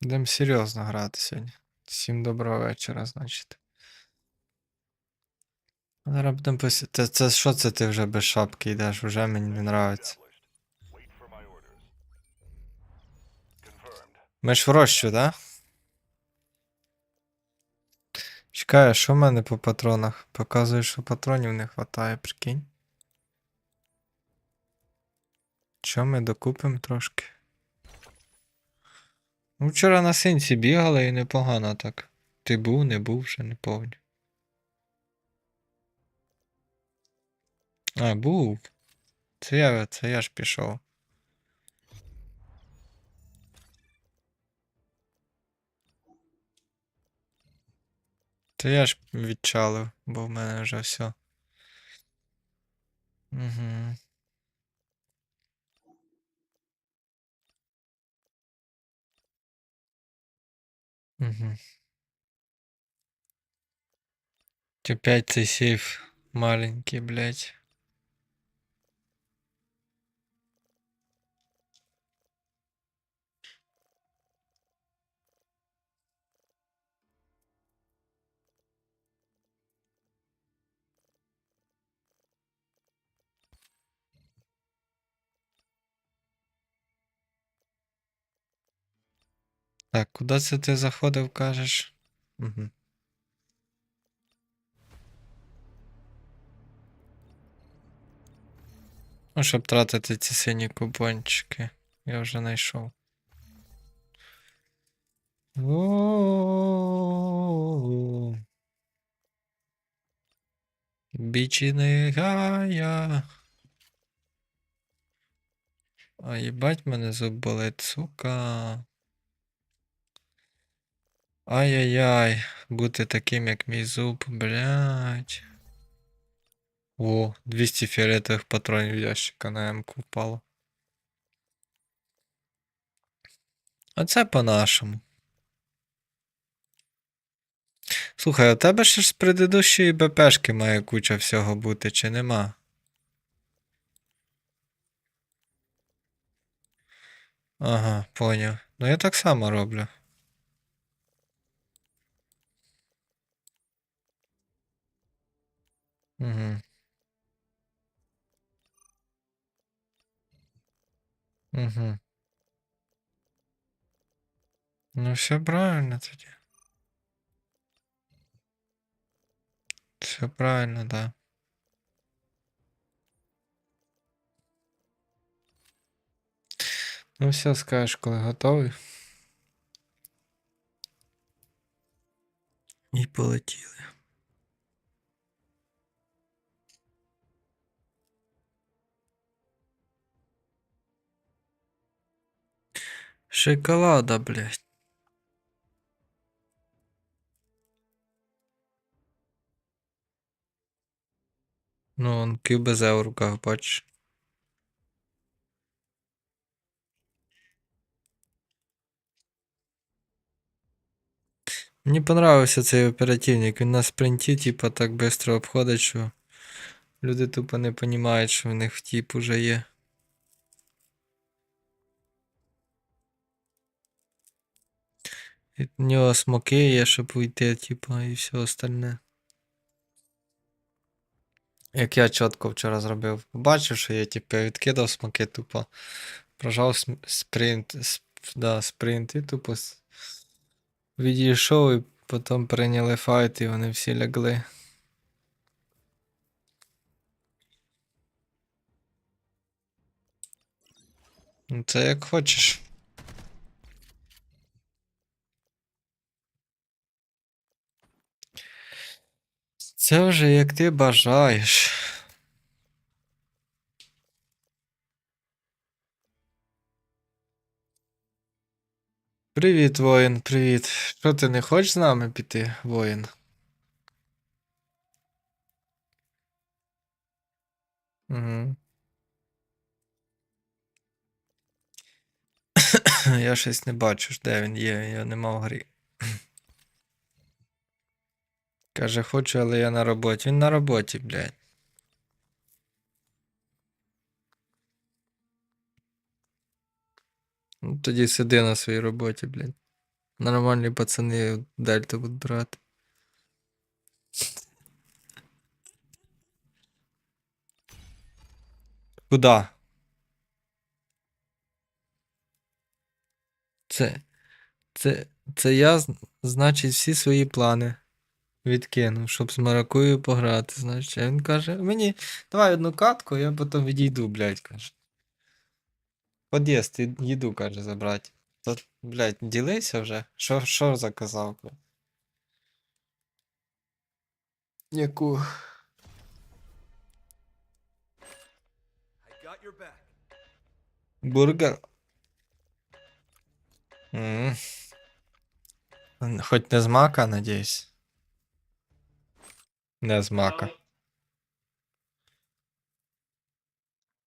Будемо серйозно грати сьогодні. Всім доброго вечора, значить. Зараз будемо пос... Це, це що це ти вже без шапки йдеш? Вже мені не нравиться. Ми ж в рощу, да? Чекай, що в мене по патронах? Показує, що патронів не вистачає, прикинь. Що ми докупимо трошки? Ну, вчора на синці бігали і непогано так. Ти був, не був, ще не повні. А, був. Це я, це я ж пішов. Це я ж відчалив, бо в мене вже все. Угу. Угу. Опять ты сейф маленький, блядь. Так, куди це ти заходив, кажеш? Угу. Ну, щоб тратити ці сині купончики. Я вже знайшов. Не гая. А їбать мене зуб болить, сука. Ай-яй-яй, бути таким, як мій зуб, блядь. О, 200 фіолетових патронів ящика на М-ку. А це по-нашому. Слухай, у тебе ще ж з предыдущої БПшки має куча всього бути, чи нема? Ага, поняв. Ну я так само роблю. Угу. Угу. Ну, все правильно тоді. Все правильно, да. Ну, все, скажеш, коли готовий. І полетіли. Шоколада, блядь. Ну, он КБЗ в руках, бачиш. Мені понравився цей оперативник. Він на спринті, типа, так швидко обходить, що люди тупо не розуміють, що в них втіп уже є. І в нього смоки є, щоб уйти, типа, і все остальне. Як я чітко вчора зробив. Бачив, що я типу відкидав смоки, тупо прожав спринт, сп- да, спринт і тупо відійшов і потім прийняли файт, і вони всі лягли. Ну, Це як хочеш. Це вже як ти бажаєш. Привіт, воїн, привіт. Що ти не хочеш з нами піти, воїн? Угу. Я щось не бачу, де він є, я нема в грі. Каже, хочу, але я на роботі. Він на роботі, блядь. Ну, тоді сиди на своїй роботі, блядь. Нормальні пацани дельту будуть брати. Куда? Це. Це. Це я, значить, всі свої плани відкинув, щоб з Маракою пограти, значить. А він каже, мені давай одну катку, я потім відійду, блядь, каже. Под'їзд, їду, каже, забрати. То, блядь, ділися вже? Що, що заказав, блядь? Яку? Бургер. М. Н- Хоч не з мака, надіюсь. Не з мака.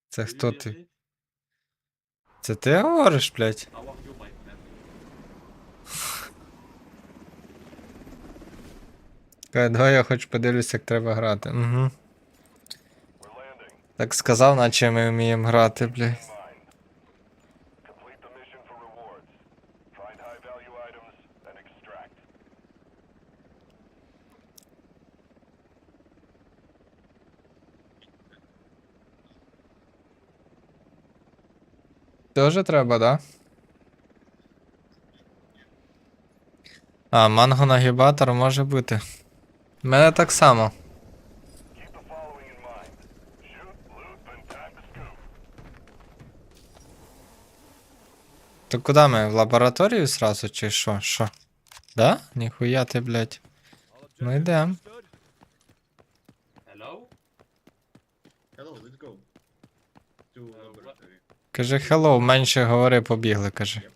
Це хто ти? Це ти говориш, блядь? Каже, давай я хоч подивлюсь, як треба грати. Угу. Так сказав, наче ми вміємо грати, блядь. Тоже треба, да? А, манго-нагібатор може бути. У мене так само. То куди ми? В лабораторію сразу чи що? Що? Да? Ніхуя ти, блядь. Ну йдем. Кажи hello, менше говори, побігли, кажи. Mm-hmm.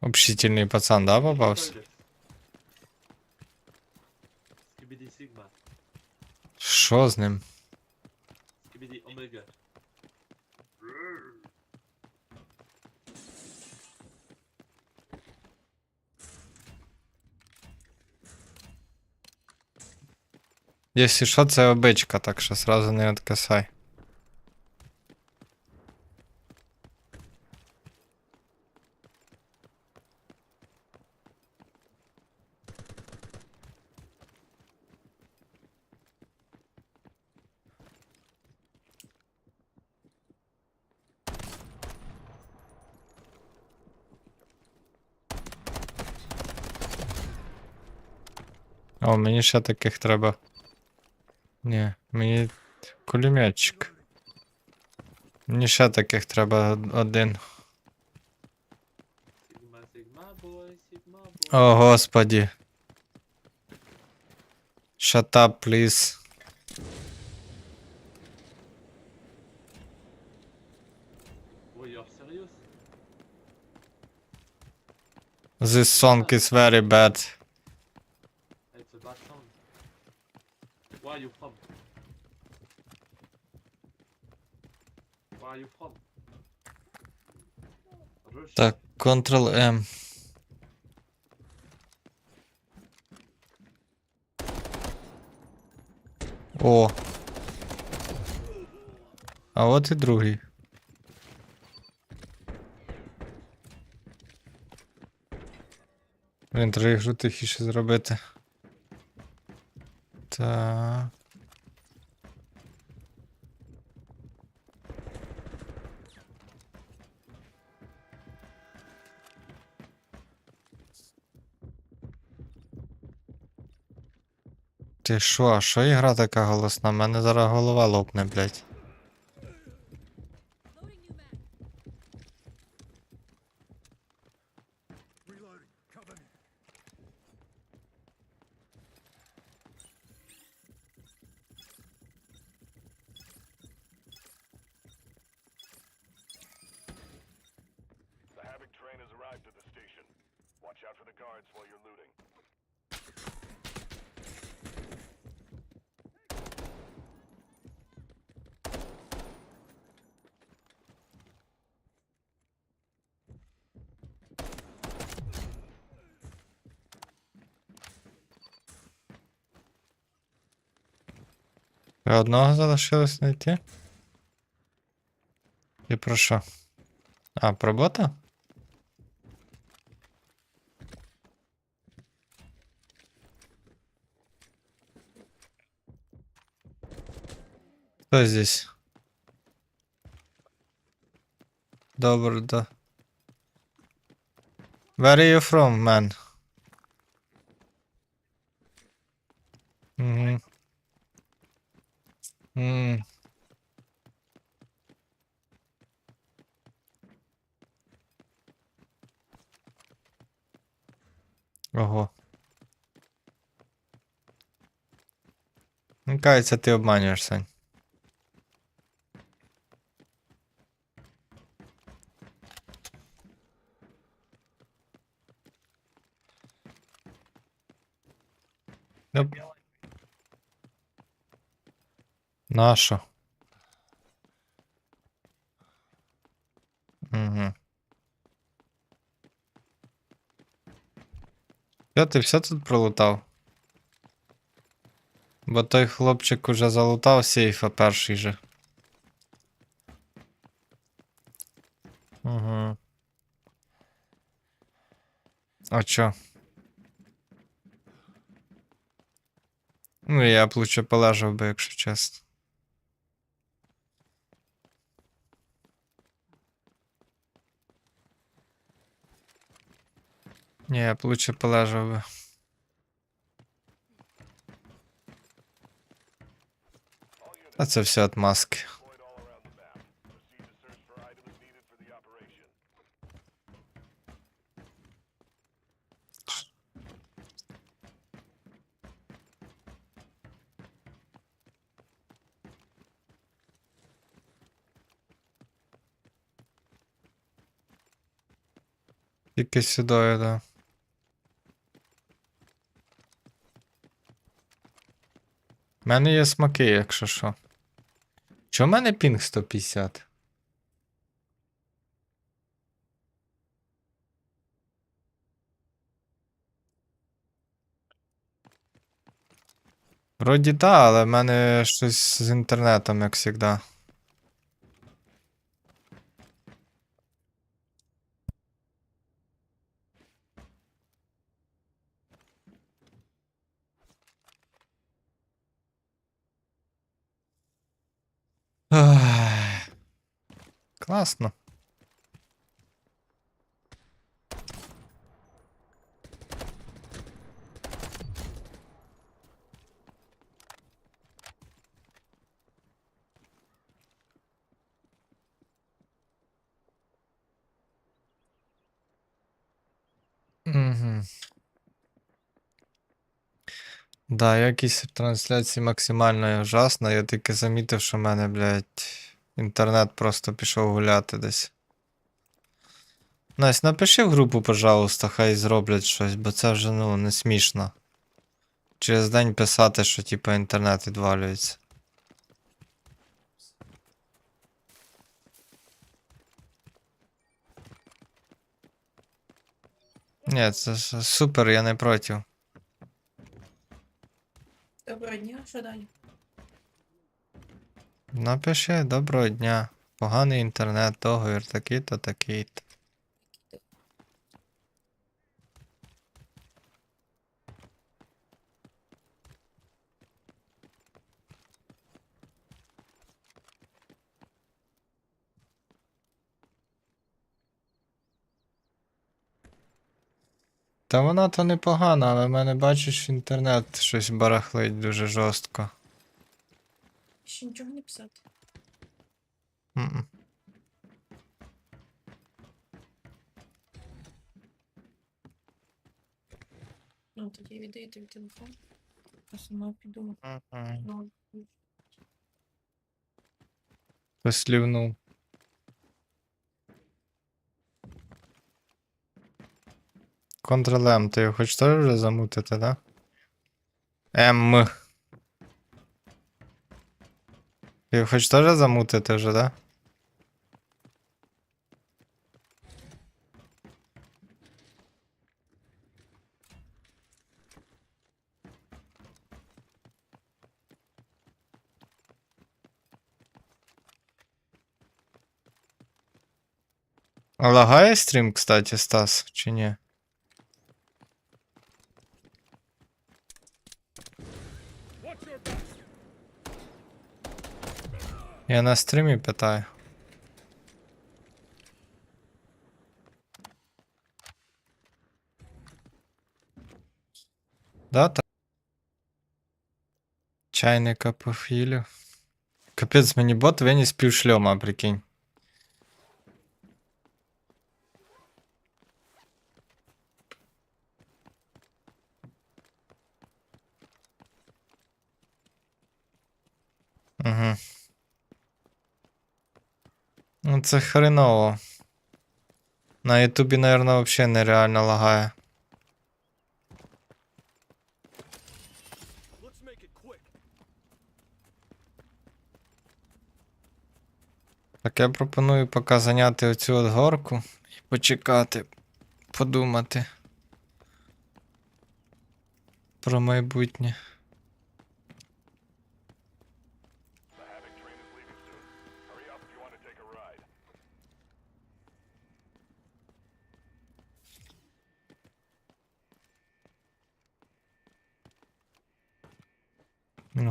Общительний пацан, да? Toilet. Skibidi Sigma. Що з ним? Skibidi Omega. Якщо що, це обичка, так що сразу не відкасай. О, мені ще таких треба. Ні, мені кулеметчик. Мені ще таких треба од- один. О, господі. Shut up, please. Oh? This song is very bad. Так, Ctrl-M. О. А от і другий. Блін, треба ігру тихіше зробити. Так. Ти що, а що ігра така голосна? У мене зараз голова лопне, блядь. Одного залишилось знайти? І про що? А, про бота? Кто здесь? Добре, да. Where are you from, man? Угу. М. Ого. Ну, кажеться, ти обманюєш, Сань. Оп. Нащо? Угу. Я ти все тут пролутав? Бо той хлопчик уже залутав сейфа перший же. Угу. А чо? Ну, я б лучше полежав би, якщо чесно. Ні, я б лучше полежав би. А це все отмазки. Deployed all around the У мене є смаки, якщо що. Чо в мене пінг 150? Вроді так, але в мене щось з інтернетом, як завжди. Класно. Угу. Да, якість трансляції максимально ужасна. Я тільки замітив, що в мене, блядь, інтернет просто пішов гуляти десь. Настя, напиши в групу, пожалуйста, хай зроблять щось, бо це вже ну не смішно. Через день писати, що типа інтернет відвалюється. Ні, це супер, я не проти. Доброго дня, що далі? Напиши доброго дня. Поганий інтернет, договір такий-то, такий-то. Та вона то непогана, але в мене бачиш інтернет щось барахлить дуже жорстко. Ще нічого не писати. М-м. Ну, тоді віддаєте від телефон. Я сама піду. Мгм. Ну, Хтось лівнув. Ctrl-M, ти його хочеш теж вже замутити, да? М. Я хочу тоже замутать уже, да? А Лагає стрим, кстати, Стас, чи не? Я на стрімі питаю. Да, так. Чайника по філю. Капець, мені бот виніс пів шльома, прикинь. Угу. Ну це хреново. На Ютубі, наверное, вообще нереально лагає. Так я пропоную поки зайняти оцю от горку і почекати, подумати про майбутнє.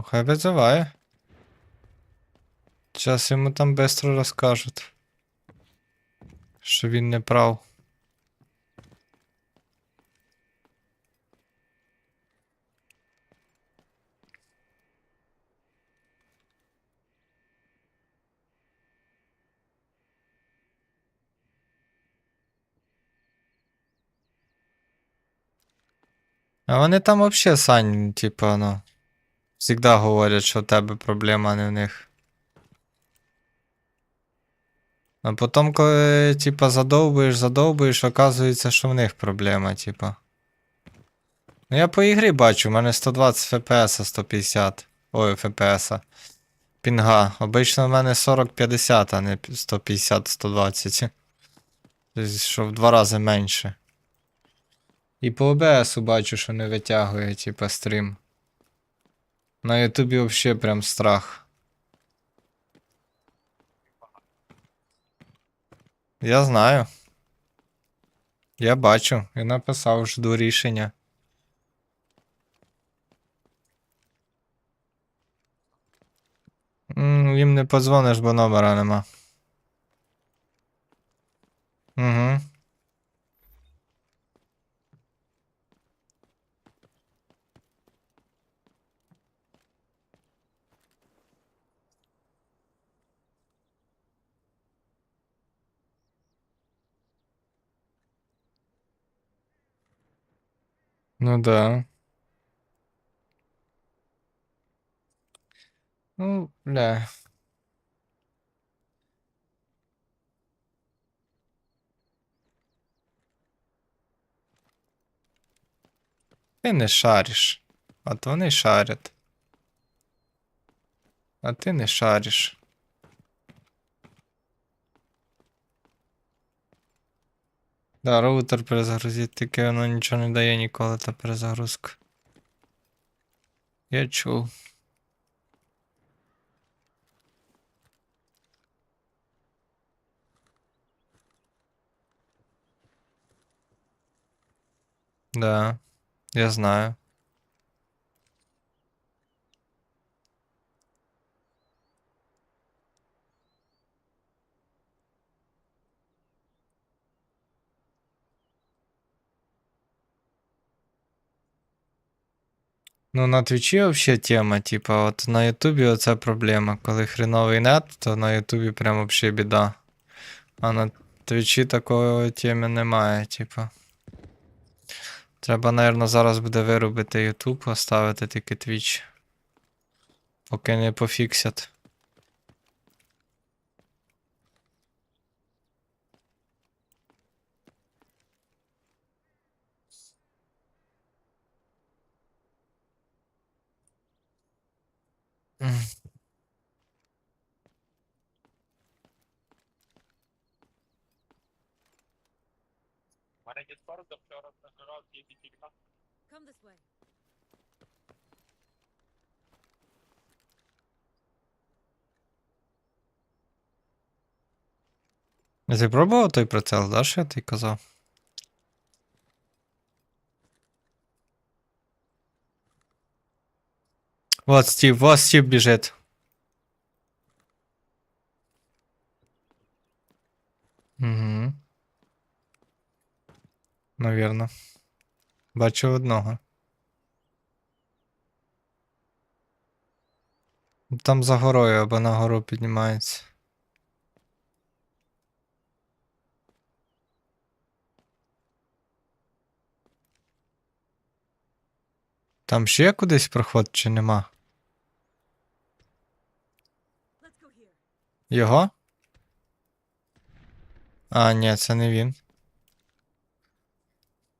Хай визиває. Зараз йому там швидко розкажуть. Що він не прав. А вони там вообще, Сань, типа, ну. Всегда говорять, що в тебе проблема, не в них. А потім, коли, типа, задовбуєш, задовбуєш, оказується, що в них проблема, типа. Ну я по ігрі бачу, у мене 120 FPS, 150. Ой, FPS. Пінга. Обично в мене 40-50, а не 150-120. Тобто, що в два рази менше. І по OBS бачу, що не витягує, типа, стрім. На Ютубі вообще прям страх. Я знаю. Я бачу і написав жду рішення. М, Їм не подзвониш, бо номера нема. Угу. Ну да. Ну, бля. Ти не шариш. От вони шарять. А ти не шариш. Да, роутер перезагрузить, тільки воно нічого не дає ніколи та перезагрузка. Я чув. Да, я знаю. Ну, на Твічі вообще тема, типа, от на Ютубі оце проблема. Коли хреновий нет, то на Ютубі прям вообще біда. А на Твічі такої теми немає, типа. Треба, наверное, зараз буде вирубити Ютуб, оставити тільки Твіч. Поки не пофіксять. М. У мене Discord вчора нажирав тільки TikTok. Come this way. Ти пробував той прицел, да, що я тобі казав? Вот Стив, вот Стив біжить. Угу. Навірно. Бачу одного. Там за горою або на гору піднімається. Там ще кудись проход чи нема? Його? А, ні, це не він.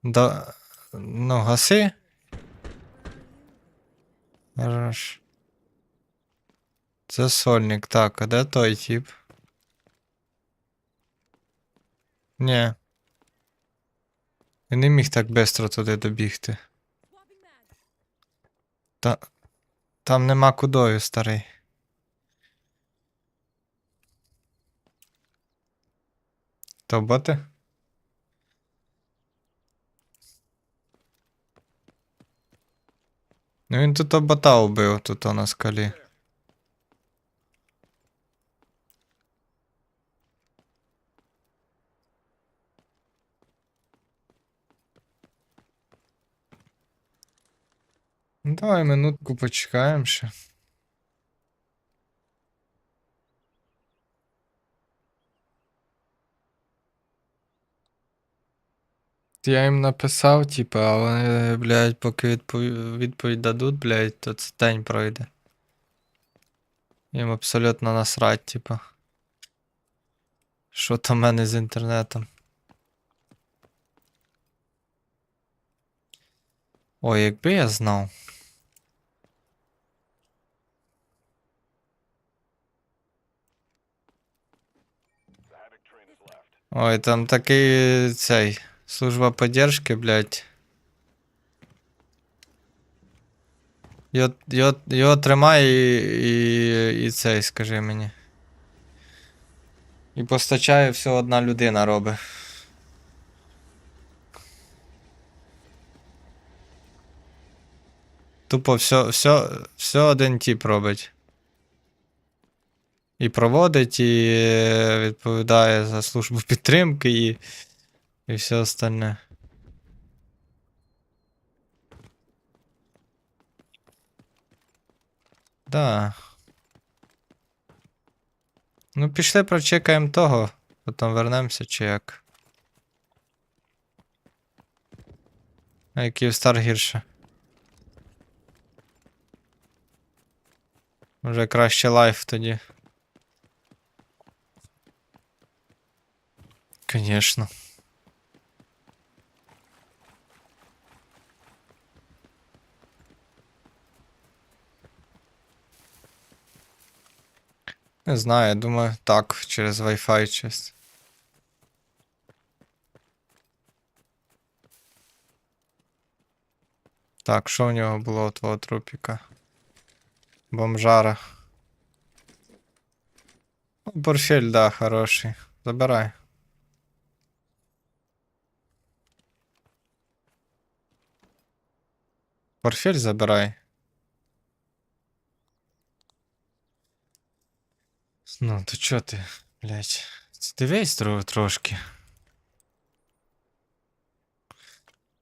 Да... Ну, гаси. Хорош. Це сольник. Так, а де той тип? Ні. Він не міг так швидко туди добігти. Та... Там нема кудою, старий. То боти? Ну він тут бота убив, тут на скалі. Ну, давай минутку почекаємо ще. Я їм написав, типа, а вони, блядь, поки відповідь, відповідь дадуть, блядь, то це день пройде. Їм абсолютно насрать, типа. Що там в мене з інтернетом? Ой, якби я знав. Ой, там такий цей. Служба поддержки, блядь. Його, його, його тримай і, і, і цей, скажи мені. І постачає все одна людина робить. Тупо все, все, все один тип робить. І проводить, і відповідає за службу підтримки, і, і все остальне. Да. Ну, пішли прочекаємо того, потім вернемося чи як. А який стар гірше. Може краще лайф тоді. Конечно. Не знаю, я думаю, так, через Wi-Fi чисто. Так, що в нього було у твого трупіка? Бомжара. Ну, Портфель, да, хороший. Забирай. Портфель забирай. Ну, то чо ти, блядь? Дивись тро трошки.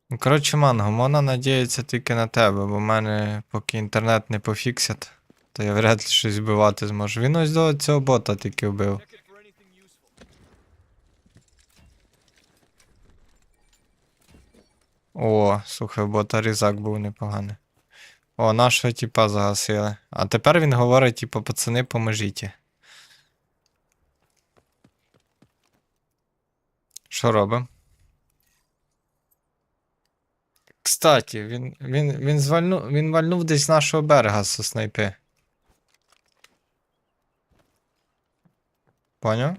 Ну, коротше, манго, можна надіятися тільки на тебе, бо в мене поки інтернет не пофіксять, то я вряд ли щось вбивати зможу. Він ось до цього бота тільки вбив. О, слухай, бота різак був непоганий. О, нашого типа загасили. А тепер він говорить, типу, пацани, поможіть. Що робимо? Кстати, він, він, він, звальнув, він вальнув десь з нашого берега з снайпи. Поняв?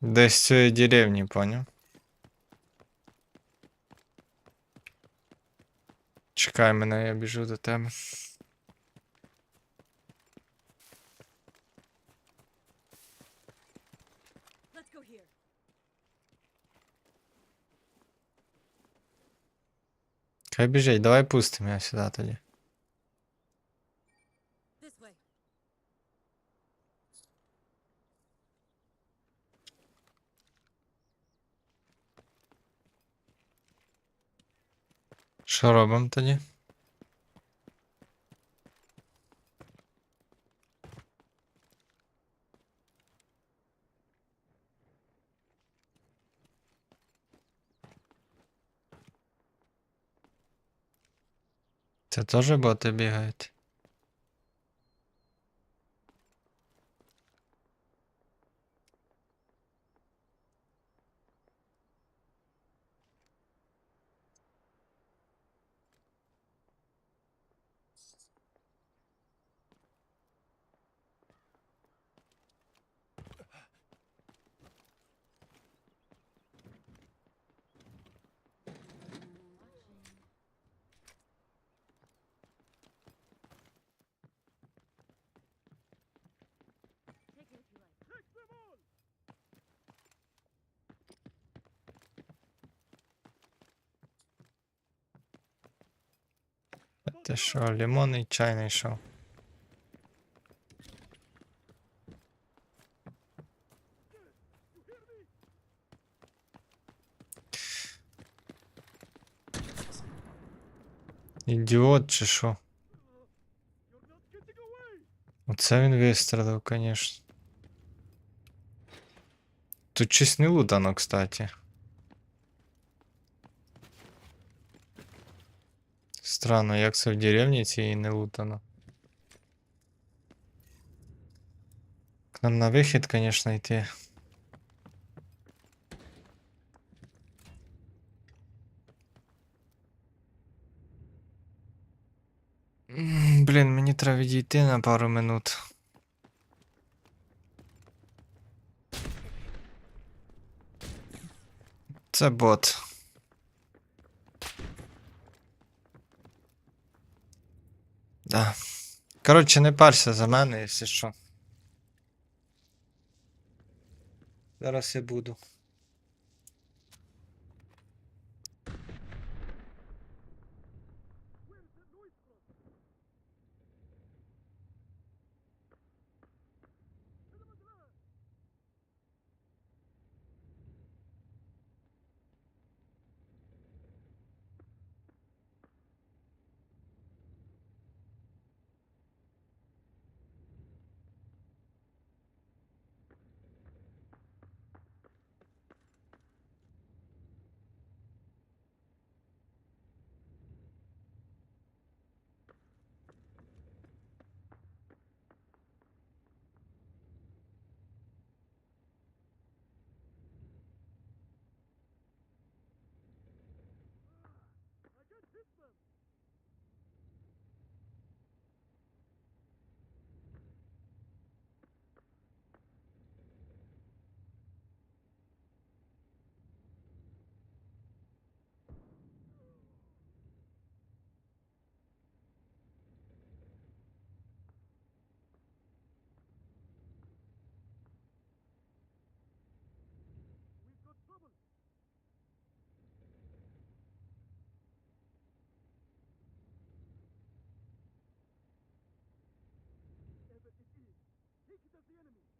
Десь з цієї деревні, поняв? Чекай мене, я біжу до тебе. Хай біжить, давай пустимо я сюди тоді. This way. Що робимо тоді? Це теж боти бігають? що, лимонний чай знайшов? Ідіот чи що? Оце він вистрелив, конечно. Тут щось не лутано, кстати. Странно, як це в деревні цієї не лутано. К нам на вихід, конечно, йти. Блін, мені треба відійти на пару минут. Це бот. Да. Коротше, не парся за мене, якщо що. Зараз я буду. the enemy.